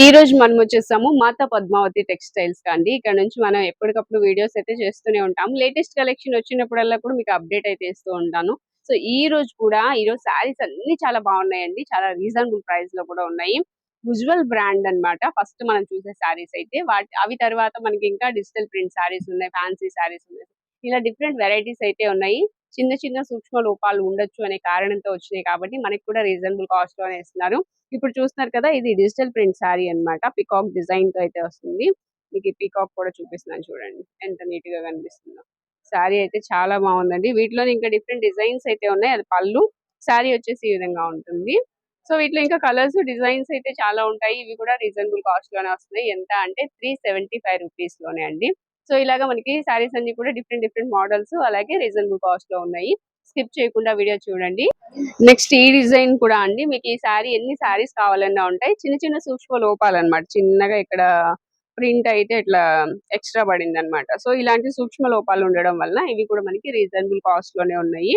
ఈ రోజు మనం వచ్చేసాము మాతా పద్మావతి టెక్స్టైల్స్ కండి ఇక్కడ నుంచి మనం ఎప్పటికప్పుడు వీడియోస్ అయితే చేస్తూనే ఉంటాం. లేటెస్ట్ కలెక్షన్ వచ్చినప్పుడల్లా కూడా మీకు అప్డేట్ అయితే ఇస్తూ ఉంటాను. సో ఈ రోజు కూడా ఈ రోజు శారీస్ అన్ని చాలా బాగున్నాయండి. చాలా రీజనబుల్ ప్రైస్లో కూడా ఉన్నాయి. ఉజ్వల్ బ్రాండ్ అన్నమాట. ఫస్ట్ మనం చూసే శారీస్ అయితే. వాటి అవి తర్వాత మనకి ఇంకా డిజిటల్ ప్రింట్ శారీస్ ఉన్నాయి ఫ్యాన్సీ శారీస్ ఉన్నాయి. ఇలా డిఫరెంట్ వెరైటీస్ అయితే ఉన్నాయి. చిన్న చిన్న సూక్ష్మ లోపాలు ఉండొచ్చు అనే కారణంతో వచ్చినాయి కాబట్టి మనకి కూడా రీజనబుల్ కాస్ట్లోనే ఇస్తున్నారు. ఇప్పుడు చూస్తున్నారు కదా ఇది డిజిటల్ ప్రింట్ శారీ అన్నమాట. పికాక్ డిజైన్తో అయితే వస్తుంది. మీకు ఈ పికాక్ కూడా చూపిస్తున్నాను చూడండి. ఎంత నీట్గా కనిపిస్తుందో. శారీ అయితే చాలా బాగుందండి. వీటిలో ఇంకా డిఫరెంట్ డిజైన్స్ అయితే ఉన్నాయి. అది పళ్ళు శారీ వచ్చేసి ఈ విధంగా ఉంటుంది. సో వీటిలో ఇంకా కలర్స్ డిజైన్స్ అయితే చాలా ఉంటాయి. ఇవి కూడా రీజనబుల్ కాస్ట్లోనే వస్తున్నాయి. ఎంత అంటే త్రీ సెవెంటీ ఫైవ్ రూపీస్లోనే అండి. సో ఇలాగా మనకి శారీస్ అన్ని కూడా డిఫరెంట్ డిఫరెంట్ మోడల్స్ అలాగే రీజనబుల్ కాస్ట్లో ఉన్నాయి. స్కిప్ చేయకుండా వీడియో చూడండి. నెక్స్ట్ ఈ డిజైన్ కూడా అండి. మీకు ఈ శారీ ఎన్ని శారీస్ కావాలన్నా ఉంటాయి. చిన్న చిన్న సూక్ష్మ లోపాలు అన్నమాట చిన్నగా ఇక్కడ ప్రింట్ అయితే ఇట్లా ఎక్స్ట్రా పడింది అనమాట సో ఇలాంటి సూక్ష్మ లోపాలు ఉండడం వల్ల ఇవి కూడా మనకి రీజనబుల్ కాస్ట్లోనే ఉన్నాయి.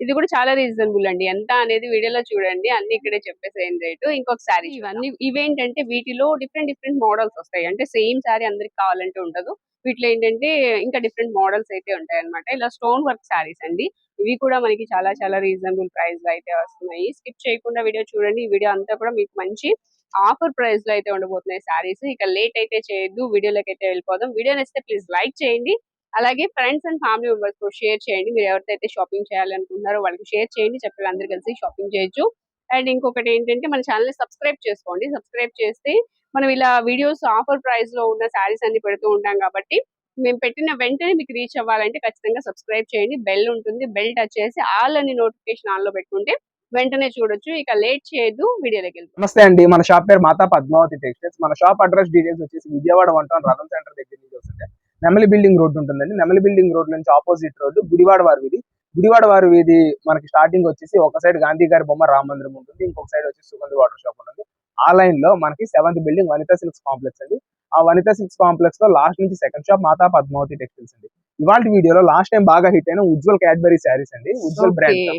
ఇది కూడా చాలా రీజనబుల్ అండి. ఎంత అనేది వీడియోలో చూడండి. అన్ని ఇక్కడే చెప్పేసేయం రేటు. ఇంకొక శారీ ఇవన్నీ ఇవేంటంటే వీటిలో డిఫరెంట్ డిఫరెంట్ మోడల్స్ వస్తాయి. అంటే సేమ్ శారీ అందరికి కావాలంటే ఉండదు. వీటిలో ఏంటంటే ఇంకా డిఫరెంట్ మోడల్స్ అయితే ఉంటాయి అనమాట ఇలా స్టోన్ వర్క్ శారీస్ అండి. ఇవి కూడా మనకి చాలా చాలా రీజనబుల్ ప్రైస్లో అయితే వస్తున్నాయి. స్కిప్ చేయకుండా వీడియో చూడండి. ఈ వీడియో అంతా కూడా మీకు మంచి ఆఫర్ ప్రైస్లో అయితే ఉండబోతున్నాయి శారీస్ ఇక లేట్ అయితే చేయొద్దు. వీడియోలోకి అయితే వెళ్ళిపోదాం. వీడియో నచ్చితే ప్లీజ్ లైక్ చేయండి. అలాగే friends and family members share చేయండి. మీరు ఎవరితో అయితే షాపింగ్ చేయాలనుకుంటున్నారో వాళ్ళకి షేర్ చేయండి. చక్కగా అందరు కలిసి షాపింగ్ చేయొచ్చు. అండ్ ఇంకొకటి ఏంటంటే మన ఛానల్ని సబ్స్క్రైబ్ చేసుకోండి. సబ్స్క్రైబ్ చేస్తే మనం ఇలా వీడియోస్ ఆఫర్ ప్రైస్లో ఉన్న శారీస్ అన్ని పెడుతూ ఉంటాం కాబట్టి మేము పెట్టిన వెంటనే మీకు రీచ్ అవ్వాలంటే ఖచ్చితంగా సబ్స్క్రైబ్ చేయండి. బెల్ ఉంటుంది. బెల్ టచ్ చేసి ఆల్ అని నోటిఫికేషన్ ఆన్లో పెట్టుకుంటే వెంటనే చూడొచ్చు. ఇక లేట్ చేయదు వీడియోలోకి వెళ్ళి నమస్తే అండి. మన షాప్ పేరు మాతా పద్మావతి టెక్స్టైల్స్ మన షాప్ అడ్రస్ డీటెయిల్స్ వచ్చేసి Vijayawada one town Ratham centre దగ్గర నుంచి వస్తుంటే నెమలి బిల్డింగ్ రోడ్ ఉంటుందండి. నెమలి బిల్డింగ్ రోడ్ నుంచి ఆపోజిట్ రోడ్ గుడివాడ వారి వీధి. గుడివాడ వారి వీధి మనకి స్టార్టింగ్ వచ్చేసి ఒక సైడ్ గాంధీ గారి బొమ్మ రామ మందిరం ఉంటుంది. ఇంకొక సైడ్ వచ్చేసి సుగంధి వాటర్ షాప్ ఉంటుంది. ఆ లైన్లో మనకి seventh building Vanitha silks complex అండి. ఆ వనితా సిల్క్స్ కాంప్లెక్స్లో లాస్ట్ నుంచి second shop Mata Padmavati textiles అండి. ఇవాళ వీడియోలో లాస్ట్ టైం బాగా హిట్ అయిన ఉజ్వల్ క్యాడ్బరీ శారీస్ అండి. Ujwal brand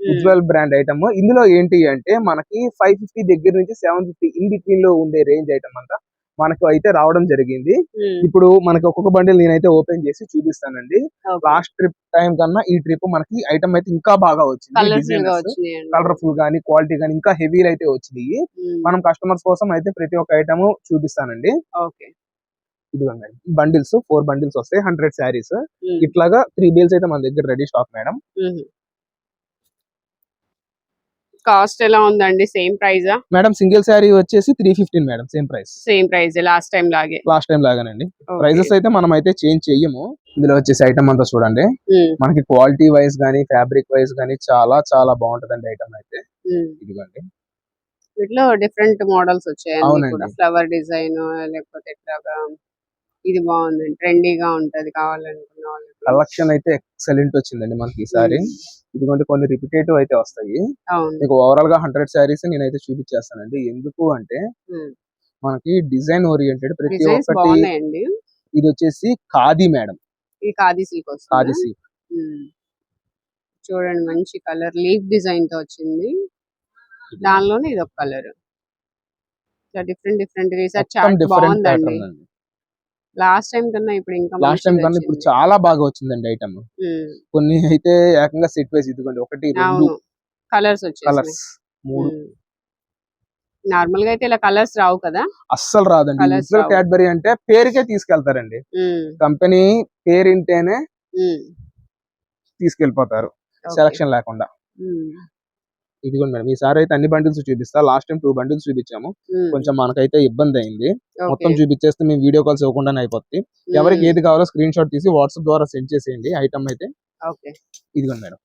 Ujwal brand item ఇందులో ఏంటి అంటే మనకి ఫైవ్ ఫిఫ్టీ దగ్గర నుంచి సెవెన్ ఫిఫ్టీ ఇన్ బిట్వీన్లో ఉండే రేంజ్ ఐటమ్ అంతా. మనకు అయితే రావడం జరిగింది. ఇప్పుడు మనకి ఒక్కొక్క బండిల్ నేనైతే ఓపెన్ చేసి చూపిస్తానండి. లాస్ట్ ట్రిప్ టైం కన్నా ఈ ట్రిప్ మనకి ఐటమ్ అయితే ఇంకా బాగా వచ్చింది. కలర్ఫుల్ గానీ క్వాలిటీ గానీ ఇంకా హెవీలు అయితే వచ్చినాయి. మనం కస్టమర్స్ కోసం అయితే ప్రతి ఒక్క ఐటమ్ చూపిస్తానండి. ఇదిగోండి బండిల్స్ ఫోర్ బండిల్స్ వస్తాయి. హండ్రెడ్ శారీస్ ఇట్లాగా త్రీ బేల్స్ అయితే మన దగ్గర రెడీ స్టాక్ మేడం. కాస్ట్ ఎలా ఉందండి? సేమ్ ప్రైజా? మేడం సింగిల్ శారీ వచ్చేసి three fifteen madam same price. Same price last time లాగే? లాస్ట్ టైం లాగానండి. ప్రైజెస్ అయితే మనం అయితే చేంజ్ చెయ్యము. ఇందులో వచ్చేసి ఐటమ్ అంతా చూడండి. మనకి క్వాలిటీ వైజ్ గానీ ఫ్యాబ్రిక్ వైజ్ గానీ చాలా చాలా బాగుంటదండి ఐటమ్ అయితే. ఇదిగోండి. వీటిలో డిఫరెంట్ మోడల్స్ వచ్చాయి ఫ్లవర్ డిజైన్ లేకపోతే ఇట్లాగా ఇది బాగుంది ట్రెండీగా ఉంటది కావాలనుకున్న వాళ్ళకి. కలెక్షన్ అయితే ఎక్సలెంట్ వచ్చిందండి మనకి ఈసారి ఇదిగోండి కొన్ని రిపిటేటివ్ అయితే వస్తాయి. మీకు ఓవరాల్గా హండ్రెడ్ శారీస్ నేనైతే చూపించేస్తానండి. ఎందుకు అంటే. మనకి డిజైన్ ఓరియంటెడ్ ప్రతి ఒక్కటి ఇది వచ్చేసి ఖాదీ మేడం. ఇది ఖాదీ సిల్క్ ఖాదీ. చూడండి మంచి కలర్ లీఫ్ డిజైన్తో వచ్చింది. దానిలోనే ఇది ఒక కలర్ డిఫరెంట్ డిఫరెంట్ రీసెర్చ్ బాగుందండి. లాస్ట్ టైం కన్నా ఇప్పుడు ఇంకా లాస్ట్ టైం కన్నా ఇప్పుడు. చాలా బాగా వచ్చిందండి ఐటమ్. కొన్ని అయితే ఏకంగా సెట్ వైజ్ ఇదిగోండి. ఒకటి రెండు కలర్స్ కలర్స్ మూడు. నార్మల్గా అయితే ఇలా కలర్స్ రావు కదా? అస్సలు రాదండి. రావు. క్యాడ్బరీ అంటే పేరుకే తీసుకెళ్తారండి. కంపెనీ పేరు వింటేనే ఉమ్, తీసుకెళ్ళిపోతారు. సెలక్షన్ లేకుండా. ఇదిగోండి మేడం ఈసారి అయితే అన్ని బండిల్స్ చూపిస్తా. లాస్ట్ టైం టూ బండిల్స్ చూపించాము. కొంచెం మనకైతే ఇబ్బంది అయింది. మొత్తం చూపించేస్తే మేము వీడియో కాల్స్ ఇవ్వకుండానే అయిపోతుంది ఎవరికి ఏది కావాలో స్క్రీన్ షాట్ తీసి వాట్సాప్ ద్వారా సెండ్ చేసేయండి. ఐటమ్ అయితే okay. ఇదిగోండి మేడం.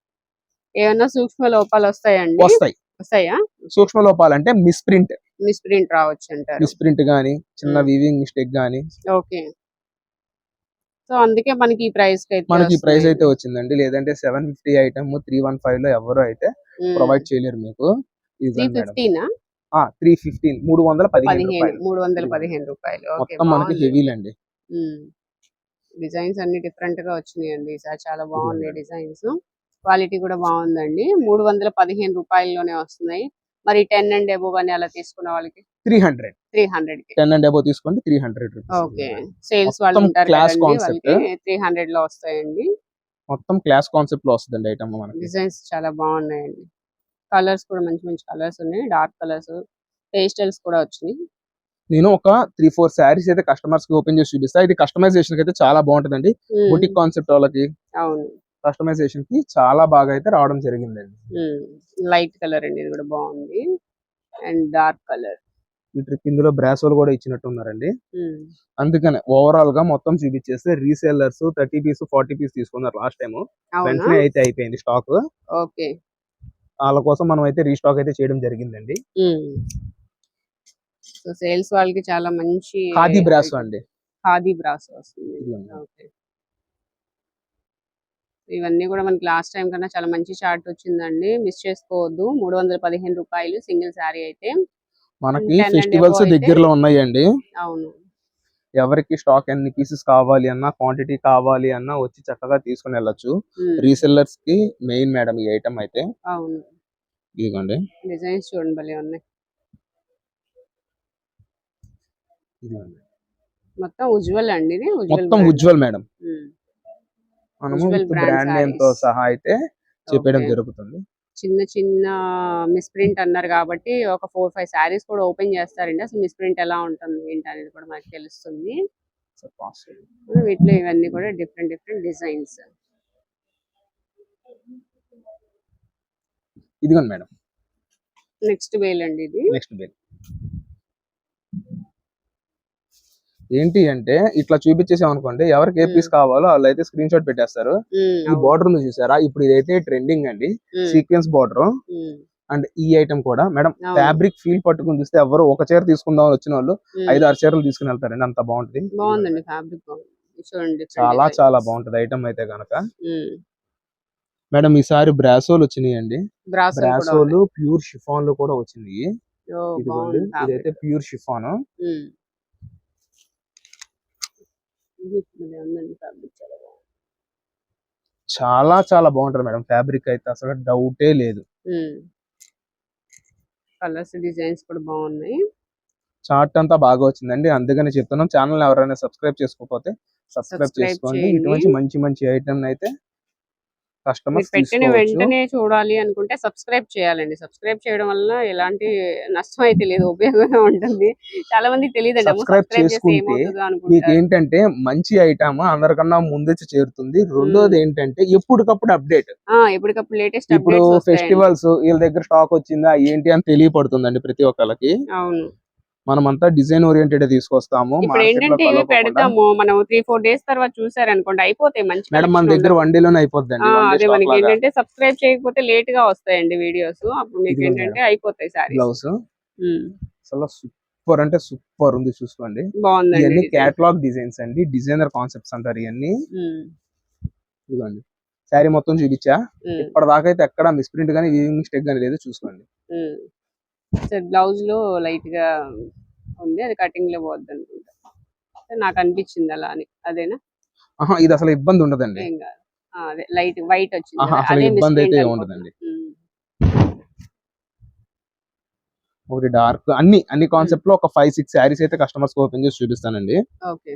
ఏమన్నా సూక్ష్మ లోపాలు వస్తాయండి? వస్తాయి. వస్తాయా? సూక్ష్మ లోపాలు అంటే మిస్ప్రింట్ మిస్ప్రింట్ రావచ్చు అంటారు మిస్ప్రింట్ గానీ చిన్న. వీవింగ్ మిస్టేక్ గానీ ఓకే. సో అందుకే మనకి ఈ ప్రైస్ మనకి ప్రైస్ అయితే వచ్చిందండి. లేదంటే seven fifty item three one ఫైవ్లో ఎవరు అయితే ప్రొవైడ్ చేయలేరు మీకు. త్రీ ఫిఫ్టీన్ మూడు వందల పదిహేను మూడు వందల పదిహేను రూపాయలు. మొత్తం మనకి హెవీలండి డిజైన్స్ అన్ని డిఫరెంట్గా వచ్చినాయండి. ఈసారి చాలా బాగున్నాయి. డిజైన్స్. క్వాలిటీ కూడా బాగుందండి. మూడు వందల పదిహేను రూపాయల్లోనే వస్తున్నాయి. మరి టెన్ అండ్ అబోవ్ అని అలా తీసుకున్న వాళ్ళకి? Three hundred three hundred ten and above తీసుకోండి త్రీ హండ్రెడ్ ఓకే సేల్స్ వాళ్ళు ఉంటారు త్రీ హండ్రెడ్లో వస్తాయండి. మొత్తం క్లాస్ కాన్సెప్ట్లో వస్తుందండి ఐటమ్ మనకి. డిజైన్స్ చాలా బాగున్నాయండి. కలర్స్ కూడా మంచి మంచి కలర్స్ ఉన్నాయి. డార్క్ కలర్స్ పేస్టల్స్ కూడా వచ్చినాయి. నేను ఒక త్రీ ఫోర్ శారీస్ అయితే కస్టమర్స్కి ఓపెన్ చేసి చూపిస్తా. ఇది కస్టమైజేషన్ అయితే చాలా బాగుంటుందండి. ఉమ్, బుటిక్ కాన్సెప్ట్ వాళ్ళకి. అవును. కస్టమైజేషన్కి చాలా బాగా అయితే రావడం జరిగిందండి. లైట్ కలర్ అండి ఇది కూడా బాగుంది. అండ్ డార్క్ కలర్ ఈ ట్రిప్ ఇందులో బ్రాసోలు కూడా ఇచ్చినట్టు ఉన్నారండి అందుకనే ఓవరాల్గా మొత్తం చూపించేస్తే resellers thirty piece forty piece తీసుకున్నారు లాస్ట్ టైం వెంటనే అయితే అయిపోయింది స్టాక్ ఓకే. వాళ్ళ కోసం మనం అయితే రీస్టాక్ అయితే చేయడం జరిగిందండి. సో సేల్స్ వాళ్ళకి చాలా మంచి ఖాదీ బ్రాసో అండి. ఖాదీ బ్రాస్ వస్తుంది. ఓకే. ఇవన్నీ కూడా మనకి లాస్ట్ టైం కన్నా చాలా మంచి చార్ట్ వచ్చిందండి. మిస్ చేసుకోవద్దు. మూడు వందల పదిహేను రూపాయలు సింగిల్ శారీ అయితే. మనకి 10 and ఫెస్టివల్స్ దగ్గరలో ఉన్నాయండి. అవును. ఎవరికి స్టాక్ ఎన్ని పీసెస్ కావాలి అన్నా క్వాంటిటీ కావాలి అన్నా వచ్చి చక్కగా తీసుకుని వెళ్ళొచ్చు. రీసెల్లర్స్కి మెయిన్ మేడం ఈ ఐటమ్ అయితే. అవును. ఇదిగోండి. డిజైన్స్ చూడండి భలే ఉన్నాయి. మొత్తం ఉజ్వల్ అండి ఇది. ఉజ్వల్ మొత్తం. ఉజ్వల్ మేడం. మనము బ్రాండ్ నేమ్తో. సహా అయితే చెప్పడం. జరుగుతుంది. చిన్న చిన్న మిస్ప్రింట్ అన్నారు కాబట్టి ఒక ఫోర్ ఫైవ్ శారీస్ కూడా ఓపెన్ చేస్తారండి. అసలు మిస్ప్రింట్ ఎలా ఉంటుంది ఏంటి అనేది కూడా మనకి తెలుస్తుంది. వీటిలో ఇవన్నీ కూడా డిఫరెంట్ డిఫరెంట్ డిజైన్స్ ఇదిగోండి మేడం. నెక్స్ట్ వేల్ అండి ఇది. నెక్స్ట్ బిల్ ఏంటి అంటే ఇట్లా చూపించేసాం అనుకోండి ఎవరికి ఏ పీస్ కావాలో వాళ్ళు అయితే స్క్రీన్ షాట్ పెట్టేస్తారు ఈ. బార్డర్ ఉంది చూసారా? ఇప్పుడు ఇదైతే ట్రెండింగ్ అండి. సీక్వెన్స్ బార్డర్ అండ్ ఈ ఐటమ్ కూడా మేడం. ఫ్యాబ్రిక్ ఫీల్ పట్టుకుని చూస్తే ఎవరు ఒక చీర తీసుకుందాం వచ్చిన వాళ్ళు ఐదు ఆరు చీరలు తీసుకుని వెళ్తారండి. అంత బాగుంటది. బాగుందండి ఫ్యాబ్రిక్ బాగుంది. చూడండి different చాలా. చాలా బాగుంటది ఐటమ్ అయితే గనక. మేడం ఈసారి బ్రాసోలు వచ్చినాయండి. బ్రాసోలు కూడా బ్రాసోలు ప్యూర్ షిఫాన్లు కూడా వచ్చినాయి. ఇదైతే. ప్యూర్ షిఫాన్ ఫ్యాబ్రిక్ చాలా బాగుంది. చాలా చాలా బాగుంటది మేడం ఫ్యాబ్రిక్ అయితే అసలు డౌటే లేదు. కలర్స్ డిజైన్స్ కూడా బాగున్నాయి. చార్ట్ అంతా బాగా వచ్చిందండి. అందుకని చెప్తున్నాం. ఛానల్ ఎవరైనా సబ్స్క్రైబ్ చేసుకోకపోతే సబ్స్క్రైబ్ చేసుకోండి. ఇటువంటి మంచి మంచి ఐటమ్ అయితే కస్టమర్స్ పెట్టిన వెంటనే చూడాలి అనుకుంటే సబ్స్క్రైబ్ చేయాలండి. సబ్స్క్రైబ్ చేయడం వల్ల ఎలాంటి నష్టం అయితే లేదు ఉపయోగంగా ఉంటుంది. చాలా మందికి తెలియదు Subscribe చేసుకుంటే మీకు ఏంటంటే మంచి ఐటమ్ అందరికన్నా ముందొచ్చి చేరుతుంది. రెండోది ఏంటంటే ఎప్పటికప్పుడు అప్డేట్ ఆ, ఎప్పటికప్పుడు లేటెస్ట్ ఇప్పుడు ఫెస్టివల్స్ వీళ్ళ దగ్గర స్టాక్ వచ్చిందా ఏంటి అని తెలియపడుతుందండి ప్రతి ఒక్కరికి అవును. మనమంతా డిజైన్ ఓరియంటెడ్ తీసుకొస్తాము. పెడతాము. మనం త్రీ ఫోర్ డేస్ తర్వాత చూసారనుకోండి అయిపోతాయి మంచి మేడం మన దగ్గర. వన్ డేలోనే day అదే మనకి. ఏంటంటే సబ్స్క్రైబ్ చేయకపోతే లేట్గా వస్తాయండి వీడియోస్. అప్పుడు మీకు ఏంటంటే అయిపోతాయి సారీ బ్లౌజ్ అసలు సూపర్ అంటే సూపర్ ఉంది చూసుకోండి. ఇవన్నీ. క్యాటలాగ్ డిజైన్స్ అండి. డిజైనర్ కాన్సెప్ట్స్ అంటారు ఇవన్నీ ఇదిగోండి. శారీ మొత్తం చూపించా. ఇప్పటిదాకా అయితే ఎక్కడ మిస్ప్రింట్ గానీ వీవింగ్ మిస్టేక్ గానీ లేదు చూసుకోండి. సరే బ్లౌజ్లో లైట్గా ఉంది. అది కటింగ్లో పోద్ది అనుకుంటా నాకు అనిపించింది అలా అని. అదేనా? ఇది అసలు ఇబ్బంది ఉండదండి. ఏం కాదు. ఆ, అదే లైట్ వైట్ వచ్చింది. ఆహా, కదా, అసలు అదే ఇబ్బంది అయితే misprint ఏం అనుకుంటా. ఉండదండి. ఉమ్, ఒకటి డార్క్ అన్ని అన్ని కాన్సెప్ట్లో ఒక ఫైవ్ సిక్స్ శారీస్ అయితే కస్టమర్స్ ఓపెన్ చేసి చూపిస్తానండి. ఓకే.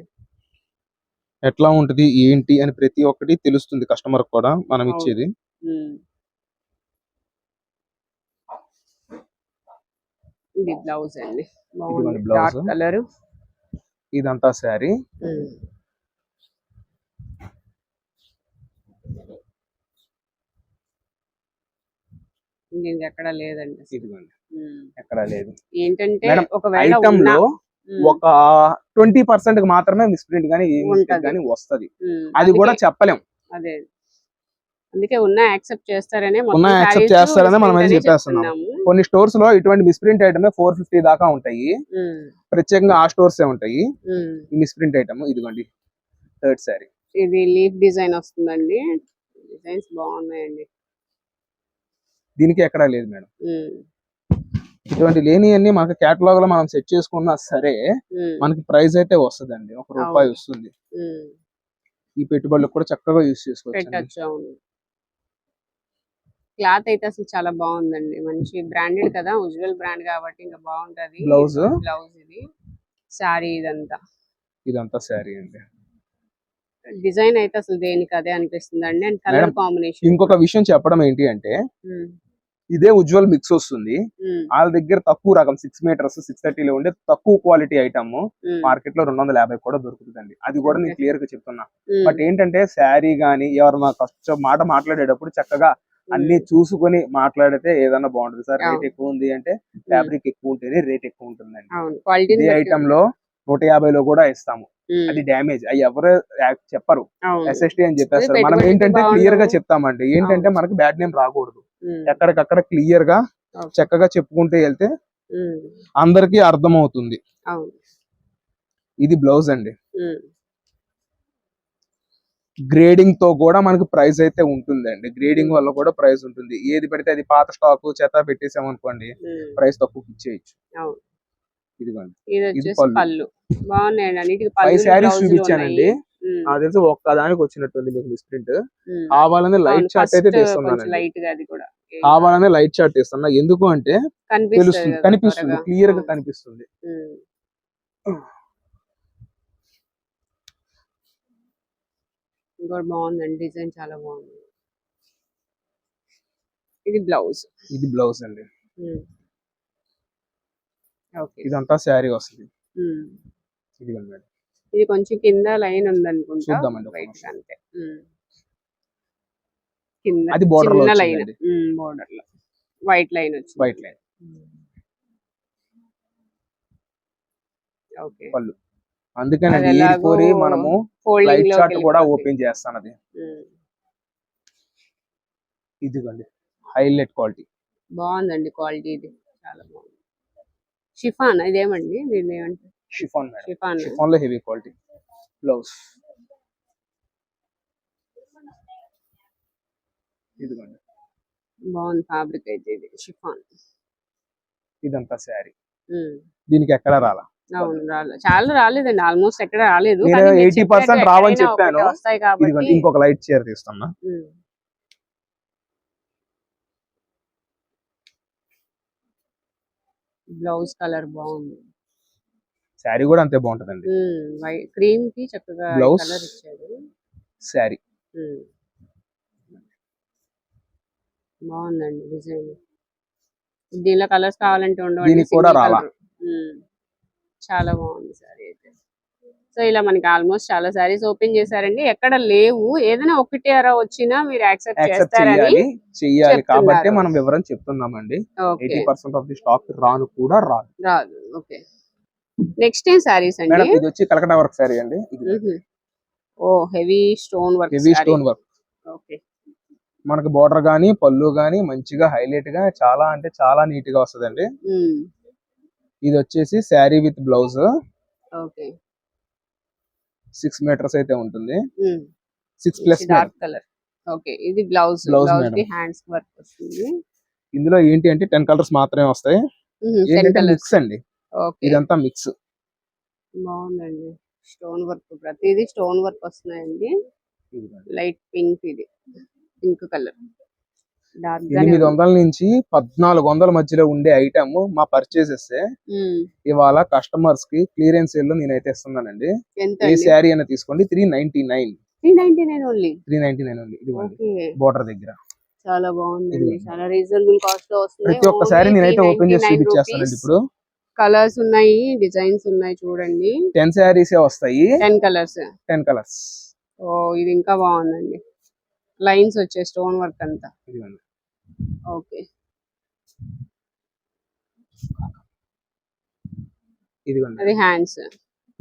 ఎట్లా ఉంటది ఏంటి అని ప్రతి ఒక్కటి తెలుస్తుంది కస్టమర్ కూడా మనం అవును. ఇచ్చేది. ఉమ్. ఇది బ్లౌజ్ అండి. Dark colour. ఇదంతా శారీ. దీనికి ఎక్కడ లేదండి. ఇదిగోండి. ఎక్కడ లేదు. ఏంటంటే ఒకవేళ ఐటమ్లో ఒక ట్వంటీ పర్సెంట్ మాత్రమే మిస్ప్రింట్ గానీ. గానీ వస్తది. అది కూడా అందుకే- చెప్పలేం. అదే. అందుకే ఉన్న యాక్సెప్ట్ చేస్తారనే ఉన్న sarees చేస్తారనే మనం అయితే చెప్పేస్తున్నాం. కొన్ని స్టోర్స్లో ఇటువంటి మిస్ప్రింట్ ఐటమ్ ఫోర్ ఫిఫ్టీ దాకా ఉంటాయి. ప్రత్యేకంగా ఆ స్టోర్స్ ఏ ఉంటాయి మిస్ప్రింట్ ఐటమ్ ఇదిగోండి థర్డ్ శారీ ఇది లీఫ్ డిజైన్ వస్తుందండి. డిజైన్స్ బాగున్నాయండి. దీనికి ఎక్కడ లేదు మేడం. ఇటువంటి లేని అన్ని మనకి కేటలాగ్లో మనం సెట్ చేసుకున్నా సరే మనకి ప్రైస్ అయితే వస్తుందండి. ఒక రూపాయి. వస్తుంది. ఈ పెట్టుబడులకు కూడా చక్కగా యూస్ చేసుకోవచ్చు క్లాత్ అయితే అసలు చాలా బాగుందండి. మంచి బ్రాండెడ్ కదా ఉజ్వల్ బ్రాండ్ కాబట్టి ఇంకా బాగుంటది. Blouse. బ్లౌజ్ ఇది. శారీ ఇదంతా. ఇదంతా శారీ అండి. డిజైన్ అయితే అసలు దేనికి అదే అనిపిస్తుంది అండి అండ్ కలర్ కాంబినేషన్. ఇంకొక విషయం చెప్పడం ఏంటి అంటే ఇదే ఉజ్వల్ మిక్స్ వస్తుంది. వాళ్ళ దగ్గర తక్కువ రకం సిక్స్ మీటర్స్ సిక్స్ థర్టీలో ఉండే తక్కువ క్వాలిటీ ఐటమ్ మార్కెట్లో రెండు వందల యాభై కూడా దొరుకుతుందండి. అది కూడా నేను. క్లియర్గా చెప్తున్నా. బట్ ఏంటంటే శారీ గానీ ఎవరు మా కష్టం మాట మాట్లాడేటప్పుడు చక్కగా అన్ని చూసుకొని మాట్లాడితే ఏదైనా బాగుంటుంది. Sir rate. ఎక్కువ ఉంది అంటే ఫ్యాబ్రిక్ ఎక్కువ ఉంటేనే రేట్ ఎక్కువ ఉంటుందండి. ఇదే ఐటమ్లో నూట యాభైలో కూడా ఇస్తాము. అది డ్యామేజ్ అవి ఎవరు చెప్పరు. ఎస్ఎస్టీ అని చెప్పేస్తారు మనం ఏంటంటే క్లియర్గా. చెప్తామండి. ఏంటంటే. మనకి బ్యాడ్ నేమ్ రాకూడదు. ఎక్కడికక్కడ క్లియర్గా. చక్కగా చెప్పుకుంటూ వెళ్తే అందరికీ అర్థం అవుతుంది ఇది బ్లౌజ్ అండి. గ్రేడింగ్తో కూడా మనకి ప్రైస్ అయితే ఉంటుందండి. గ్రేడింగ్ వల్ల కూడా ప్రైస్ ఉంటుంది. ఏది పెడితే అది పాత స్టాక్ చెత్త పెట్టేసాం అనుకోండి. ప్రైస్ తక్కువ ఇచ్చేయచ్చు. ఇదిగోండి. ఇది పళ్ళు. బాగున్నాయండి. శారీస్ చూపించానండి. నాకు తెలిసి ఒక్క దానికి వచ్చినట్టుంది మీకు మిస్ప్రింట్ కావాలని లైట్ చార్ట్ అయితే తీస్తున్నానండి లైట్గా అది కూడా. కావాలని లైట్ చార్ట్ తీస్తున్నా. ఎందుకు అంటే కనిపిస్తుంది తెలుస్తుంది. కనిపిస్తుంది. క్లియర్గా. కనిపిస్తుంది. ఇంకోటి బాగుందండి డిజైన్ చాలా బాగుంది. ఇది బ్లౌజ్. ఇది బ్లౌజ్ అండి. ఓకే. ఇదంతా శారీ వస్తుంది. ఇది మేడం ఇది కొంచెం కింద లైన్ ఉంది అనుకుంటా చూద్దామండి ఒక వైట్. అంతే. ఉమ్. కింద అది లో చిన్న లైన్. బోర్డర్లో. వైట్ లైన్ వచ్చింది. White line. ఓకే. పళ్ళు. అందుకని కోరి మనము లైట్ చార్ట్ కూడా ఓపెన్ చేస్తాను అది ఇదిగోండి. హైలైట్ క్వాలిటీ బాగుందండి క్వాలిటీ ఇది. చాలా బాగుంది. షిఫాన్ ఇదేమండి? దీన్ని ఏమంటారు? Chiffon chiffon chiffon. లో హెవీ క్వాలిటీ బ్లౌజ్ ఇదిగోండి. బాగుంది ఫ్యాబ్రిక్ అయితే ఇది షిఫాన్. ఇదంతా శారీ. దీనికి ఎక్కడ రాలా? అవును రాలేదు చాలా రాలేదండి ఆల్మోస్ట్ ఎక్కడ రాలేదు నేను 80% చెప్పినట్టు రావని చెప్పాను. వస్తాయి కాబట్టి ఇంకొక లైట్ చీర తీస్తున్నా. బ్లౌజ్ కలర్ బాగుంది శారీ కూడా అంతే బాగుంటదండి క్రీమ్కి చక్కగా Blouse. కలర్ ఇచ్చాడు శారీ. బాగుందండి డిజైన్ దీనిలో కలర్స్ కావాలంటే ఉండవు కూడా రాలా. చాలా బాగుంది సారీ అయితే. సో ఇలా మనకి ఆల్మోస్ట్ చాలా సారీస్ ఓపెన్ చేశారండి. ఎక్కడ లేవు. ఏదైనా ఒకటి అరా వచ్చినా మీరు యాక్సెప్ట్ చేస్తారని చేయాలి చెయ్యాలి. కాబట్టి. మనం వివరం చెప్తున్నామండి. Eighty percent off the stock రాను కూడా రాదు. రాదు. ఓకే. నెక్స్ట్ ఏం సారీస్ మేడం అండి ఇది వచ్చి కలకటా వర్క్ శారీ అండి. ఓ heavy stone work heavy stone work. Okay. మనకి బార్డర్ గానీ పళ్ళు గానీ మంచిగా హైలైట్గా చాలా అంటే చాలా నీట్గా వస్తదండి. మ్మ్. ఇది వచ్చేసి sari with blouse. Okay. Six metres అయితే ఉంటుంది. Six plus dark colour. Okay ఇది బ్లౌజ్. బ్లౌజ్ హ్యాండ్స్ వర్క్ వస్తుంది. ఇందులో ఏంటి అంటే టెన్ కలర్స్ మాత్రమే వస్తాయి. మిక్స్ అండి. ఓకే. ఇదంతా మిక్స్. బాగుందండి. స్టోన్ వర్క్ ప్రతిదీ స్టోన్ వర్క్ వస్తున్నాయండి. లైట్ పింక్ ఇది. Pink colour. ఎనిమిది వందల నుంచి పద్నాలుగు వందల మధ్యలో ఉండే ఐటమ్ మా పర్చేసెస్ ఇవాళ కస్టమర్స్కి క్లియరెన్స్ సేల్లో నేనైతే ఇస్తున్నానండి. ఏ శారీ అయినా తీసుకోండి three ninety nine three ninety nine only three ninety nine ఇదిగోండి ఓకే. బోర్డర్ దగ్గర. చాలా ఇదిగోండి. చాలా రీజనబుల్ కాస్ట్లో వస్తుంది ప్రతి ఒక్క శారీ నేనైతే ఓపెన్ చేసి చూపించేస్తానండి ఇప్పుడు. కలర్స్ ఉన్నాయి డిజైన్స్ ఉన్నాయి చూడండి. టెన్ శారీస్ వస్తాయి. టెన్ కలర్స్ టెన్ కలర్స్ ఓ ఇది ఇంకా బాగుందండి. లైన్స్ వచ్చే స్టోన్ వర్క్ అంతా. ఇదిగోండి. ఓకే. అది హ్యాండ్స్.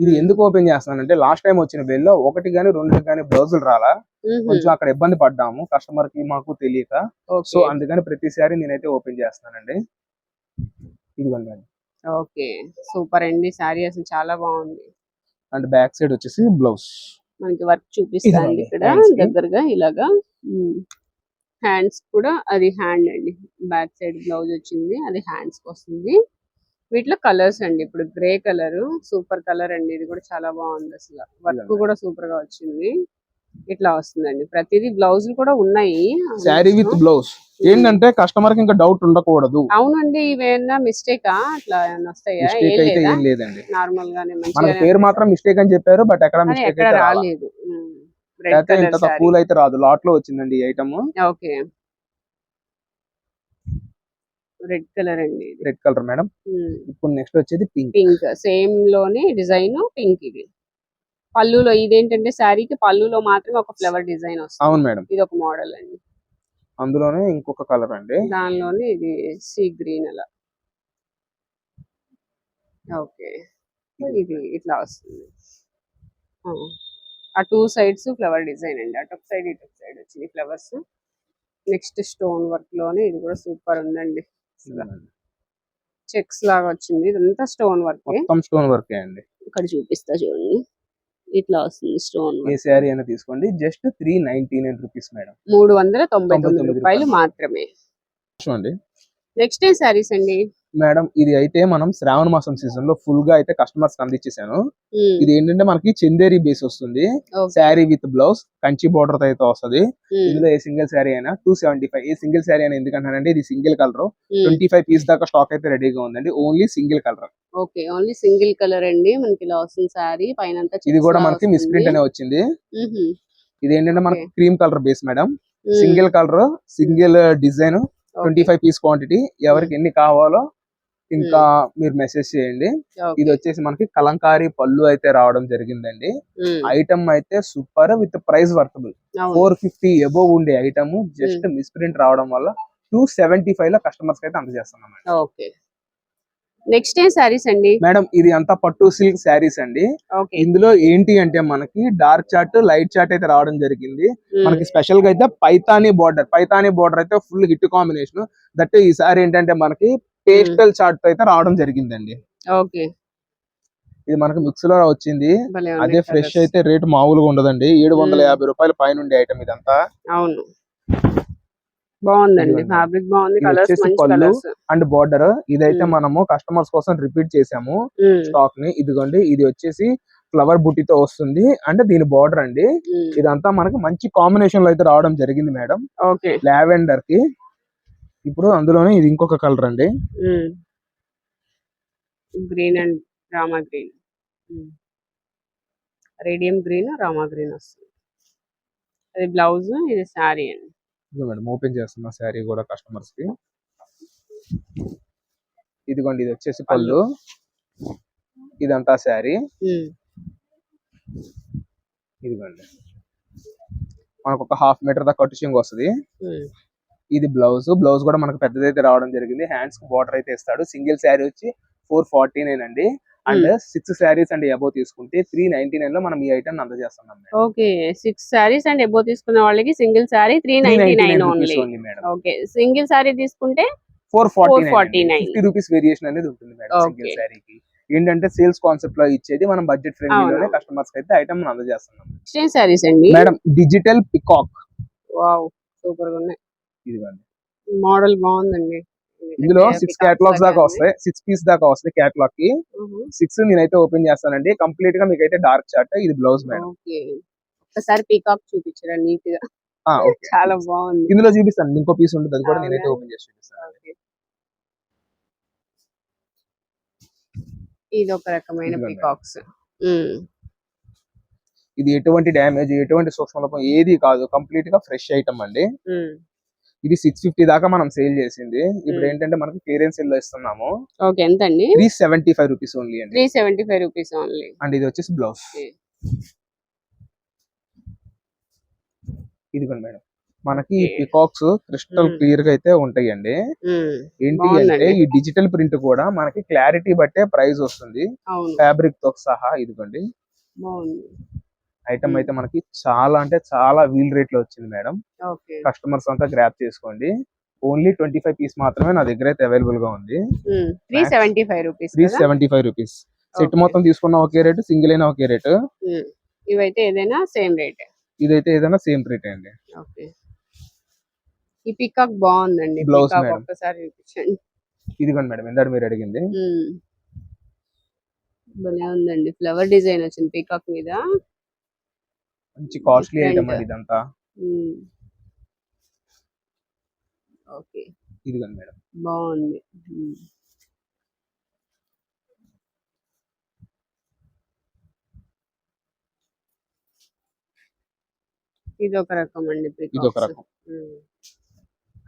ఇది ఎందుకు ఓపెన్ చేస్తున్నానంటే లాస్ట్ టైం వచ్చిన బిల్లో ఒకటి గానీ రెండు గానీ బ్లౌజులు రాలా. కొంచెం అక్కడ ఇబ్బంది పడ్డాము. కస్టమర్కి మాకు తెలియక. సో అందుకని ప్రతి శారీ నేనైతే ఓపెన్ చేస్తున్నానండి. ఇదిగోండి ఓకే. సూపర్ అండి. సారీ అసలు చాలా బాగుంది. అండ్ బ్యాక్ సైడ్ వచ్చేసి బ్లౌజ్. మనకి వర్క్ చూపిస్తాండి ఇక్కడ. దగ్గరగా ఇలాగా. హ్యాండ్స్ కూడా అది హ్యాండ్ అండి. బ్యాక్ సైడ్ బ్లౌజ్ వచ్చింది అది హ్యాండ్స్ వస్తుంది. వీటిలో కలర్స్ అండి ఇప్పుడు గ్రే కలర్ సూపర్ కలర్ అండి. ఇది కూడా చాలా బాగుంది అసలు. వర్క్. కూడా సూపర్గా వచ్చింది. ఇట్లా వస్తుందండి. ప్రతిదీ బ్లౌజులు కూడా ఉన్నాయి. Sari with blouse. ఏంటంటే కస్టమర్కి ఇంకా డౌట్ ఉండకూడదు. అవునండి ఇవేనా మిస్టేకా? అట్లా వస్తాయా? లేదండి. నార్మల్ గానే మన మంచిగా పేరు మాత్రం మిస్టేక్ అని చెప్పారు బట్ ఎక్కడ మిస్టేక్ రాలేదు. అయితే ఇంత తక్కువలో అయితే రాదు. లాట్లో వచ్చిందండి ఈ ఐటమ్ ఓకే. రెడ్ కలర్ అండి రెడ్ కలర్ మేడం ఇప్పుడు నెక్స్ట్ వచ్చేది పింక్ పింక్ సేమ్లోనే డిజైన్ పింక్ ఇది. పళ్ళులో ఇదేంటంటే శారీకి పళ్ళులో మాత్రమే ఒక ఫ్లవర్ డిజైన్ వస్తుంది. అవును మేడం ఇది ఒక మోడల్ అండి. అందులోనే ఇంకొక కలర్ అండి. దానిలోనే ఇది సీ గ్రీన్ అలా. ఓకే. ఇది ఇట్లా వస్తుంది. ఆ. టూ సైడ్స్ ఫ్లవర్ డిజైన్ అండి. అటు సైడ్ ఇటు సైడ్ వచ్చింది ఫ్లవర్స్. నెక్స్ట్ స్టోన్ వర్క్లోనే ఇది కూడా సూపర్ ఉందండి. చెక్స్ లాగా వచ్చింది. ఇదంతా స్టోన్ వర్క్. మొత్తం స్టోన్ వర్క్ అండి. ఇక్కడ చూపిస్తా చూడండి. ఇట్లా వస్తుంది స్టోన్ ఏ శారీ అయినా తీసుకోండి. Just three ninety nine rupees madam. మూడు వందల తొంభై తొమ్మిది రూపాయలు. మాత్రమే. చూడండి. నెక్స్ట్ ఏ శారీస్ అండి? మేడం ఇది అయితే మనం శ్రావణ మాసం సీజన్లో ఫుల్గా అయితే కస్టమర్స్ అందించేసాను. ఇది ఏంటంటే మనకి చందేరి బేస్ వస్తుంది. శారీ విత్ బ్లౌజ్ కంచి బోర్డర్తో అయితే వస్తుంది. ఇందులో ఏ సింగిల్ శారీ అయినా టూ సెవెంటీ ఫైవ్ ఏ సింగిల్ శారీ అయినా ఎందుకంటానంటే ఇది single colour twenty five piece దాకా స్టాక్ అయితే రెడీగా ఉందండి. Only single colour okay only single colour అండి. మనకి ఇలా వస్తుంది శారీ. పైన ఇది కూడా మనకి మిస్. ప్రింట్ అనే వచ్చింది. ఇది ఏంటంటే మనకి. Cream colour base madam. Single colour single design twenty five piece quantity ఎవరికి ఎన్ని కావాలో ఇంకా మీరు మెసేజ్ చేయండి. ఇది వచ్చేసి మనకి కలంకారీ పళ్ళు అయితే రావడం జరిగిందండి. ఐటమ్ అయితే super with price worthable. Four fifty above ఉండే ఐటమ్ జస్ట్ మిస్ ప్రింట్ రావడం వల్ల టూ సెవెంటీ ఫైవ్లో కస్టమర్స్ అయితే అందజేస్తున్నాం ఓకే. నెక్స్ట్ ఏ శారీస్ అండి? మేడం ఇది అంతా పట్టు సిల్క్ శారీస్ అండి. ఇందులో ఏంటి అంటే మనకి డార్క్ చార్ట్ లైట్ చార్ట్ అయితే రావడం జరిగింది. మనకి స్పెషల్గా అయితే పైతానీ బోర్డర్ పైతానీ బోర్డర్ అయితే ఫుల్ హిట్ కాంబినేషన్ దట్ ఈసారి ఏంటంటే మనకి పేస్టల్ చార్ట్తో అయితే రావడం జరిగిందండి. ఓకే. ఇది మనకి మిక్స్లో వచ్చింది. అదే ఫ్రెష్. అయితే రేట్ మామూలుగా ఉండదండి. ఏడు వందల. యాభై రూపాయల పైన ఉండే ఐటమ్ ఇదంతా. అవును. బాగుందండి. ఫ్యాబ్రిక్ బాగుంది. కలర్స్ పళ్ళు. And border. ఇదైతే. మనము కస్టమర్స్ కోసం రిపీట్ చేసాము. స్టాక్ని. ఇదిగోండి. ఇది వచ్చేసి ఫ్లవర్ బుట్టితో వస్తుంది. అంటే దీని బార్డర్ అండి. ఇదంతా మనకి మంచి కాంబినేషన్లో అయితే రావడం జరిగింది మేడం. ఓకే. లావెండర్కి. ఇప్పుడు అందులోనే ఇది ఇంకొక కలర్ అండి. Green and Rama green. Radium green Rama green వస్తుంది. అది బ్లౌజ్ ఇది శారీ అండి. మేడం ఓపెన్ చేస్తున్న శారీ కూడా కస్టమర్స్కి. ఇదిగోండి ఇది వచ్చేసి పళ్ళు. ఇదంతా శారీ. ఇదిగోండి. మనకు ఒక హాఫ్ మీటర్ దాకా కటింగ్ వస్తుంది. ఇది బ్లౌజ్. బ్లౌజ్ కూడా మనకు పెద్దదైతే రావడం జరిగింది. హ్యాండ్స్కి బార్డర్ అయితే ఇస్తాడు. సింగిల్ శారీ వచ్చి ఫోర్ ఫార్టీ నైన్ అండి and six saris and above తీసుకుంటే త్రీ నైన్టీ నైన్లో మనం ఈ ఐటమ్ అందజేస్తున్నాం okay six saris and above తీసుకున్న వాళ్ళకి single sari three ninety nine okay single sari తీసుకుంటే four forty 449. Nine fifty rupees variation అనేది ఉంటుంది మేడం సింగిల్. శారీకి ఏంటంటే సేల్స్ కాన్సెప్ట్లో ఇచ్చేది మనం బడ్జెట్ ఫ్రెండ్లీలోనే అవును. కస్టమర్స్కి అయితే ఐటమ్ అందజేస్తున్నాం. అండి? మేడం డిజిటల్ పికాక్ వావ్ సూపర్గా ఉన్నాయి. ఇదిగోండి. మోడల్ బాగుందండి. ఇందులో సిక్స్ క్యాటలాగ్స్ దాకా వస్తాయి. సిక్స్ పీస్ దాకా వస్తాయి క్యాటలాగ్కి సిక్స్ నేనైతే ఓపెన్ చేస్తానండి. కంప్లీట్గా మీకు అయితే డార్క్ చార్ట్ ఇది బ్లౌజ్ మేడం ఒకసారి పీకాక్ చూపించరా నీట్గా. చాలా బాగుంది. ఇందులో చూపిస్తాను. ఇంకో పీస్ ఉంటుంది. అది కూడా? నేనైతే ఓపెన్ చేసి చూపిస్తాను. ఇది ఒక రకమైన. పీకాక్స్ ఇది ఎటువంటి డ్యామేజ్ ఎటువంటి సూక్ష్మలోపం ఏది కాదు. కంప్లీట్గా ఫ్రెష్ ఐటమ్ అండి. ఇది సిక్స్ ఫిఫ్టీ దాకా మనం సేల్ చేసింది. ఇప్పుడు. ఏంటంటే మనకి క్లియరెన్స్లో ఇస్తున్నాము. ఓకే ఎంత అండి three seventy five rupees only అండి. Three seventy five rupees only and ఇది వచ్చేసి బ్లౌజ్. ఇదిగోండి మేడం. మనకి. Peacocks crystal. క్లియర్గా అయితే ఉంటాయండి. ఏంటి అంటే. ఈ డిజిటల్ ప్రింట్ కూడా మనకి క్లారిటీ బట్టే ప్రైస్ వస్తుంది. ఫ్యాబ్రిక్తో సహా ఇదిగోండి. Item Hmm. అయితే మనకి చాలా అంటే చాలా వీల్ రేట్లో వచ్చింది మేడం. కస్టమర్స్ అంతా గ్రాప్ చేసుకోండి. ఓన్లీ ట్వంటీ ఫైవ్ పీస్ మాత్రమే నా దగ్గర అయితే అవైలబుల్గా ఉంది. Three seventy five rupees three seventy five rupees set. మొత్తం తీసుకున్న ఒకే రేటు సింగిల్ అయినా ఒకే రేటు ఇవైతే ఏదైనా సేమ్ రేట్ ఇదైతే ఏదైనా సేమ్ రేట్ అండి. ఓకే ఈ పికాక్ బాగుందండి. Madam. ఒక్కసారి చూపించండి. ఇదిగోండి మేడం ఇందాక మీరు అడిగింది. ఉమ్. భలే ఉందండి. ఫ్లవర్ డిజైన్ వచ్చింది పీకాక్ మీద. మంచి కాస్ట్లీ. ఐటమ్ అండి ఇదంతా. ఓకే. ఇదిగోండి మేడం. బాగుంది. ఇది ఒక రకం అండి ఇది ఒక రకం.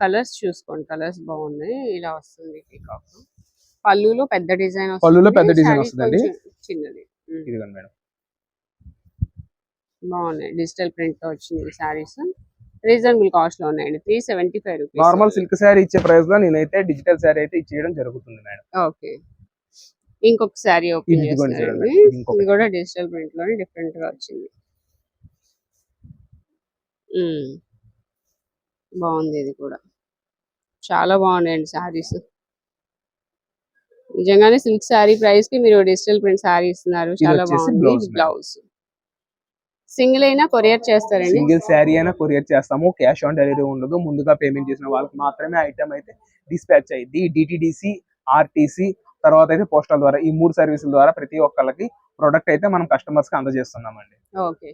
కలర్స్ చూసుకోండి. కలర్స్ బాగున్నాయి. ఇలా వస్తుంది పీకాక్ పళ్ళులో పెద్ద డిజైన్ పళ్ళులో పెద్ద design వస్తుందండి. చిన్నది. ఉమ్. ఇదిగోండి మేడం. బాగున్నాయి. డిజిటల్ ప్రింట్తో వచ్చింది సారీస్ రీజనబుల్ కాస్ట్లో ఉన్నాయండి. Three seventy five rupees. Normal silk sari ఇచ్చే ప్రైస్లో నేనైతే డిజిటల్ శారీ అయితే ఇచ్చేయడం జరుగుతుంది మేడం. ఓకే. ఇంకొక శారీ ఓపెన్ చేస్తారండి. ఇది కూడా డిజిటల్ ప్రింట్లోనే డిఫరెంట్గా వచ్చింది. బాగుంది ఇది కూడా. చాలా బాగున్నాయండి శారీస్. నిజంగానే సిల్క్ శారీ ప్రైస్కి మీరు డిజిటల్ ప్రింట్ శారీ ఇస్తున్నారు. చాలా బాగుంది. బ్లౌజ్. సింగిల్ అయినా కొరియర్ చేస్తారండి. సింగిల్ శారీ అయినా కొరియర్ చేస్తాము. క్యాష్ ఆన్ డెలివరీ ఉండదు. ముందుగా పేమెంట్ చేసిన వాళ్ళకి మాత్రమే ఐటమ్ అయితే డిస్పాచ్ అయ్యింది డిటిడిసి ఆర్టీసీ తర్వాత అయితే పోస్టల్ ద్వారా ఈ మూడు సర్వీసుల ద్వారా ప్రతి ఒక్కళ్ళకి ప్రొడక్ట్ అయితే మనం కస్టమర్స్కి అందజేస్తున్నామండి. ఓకే.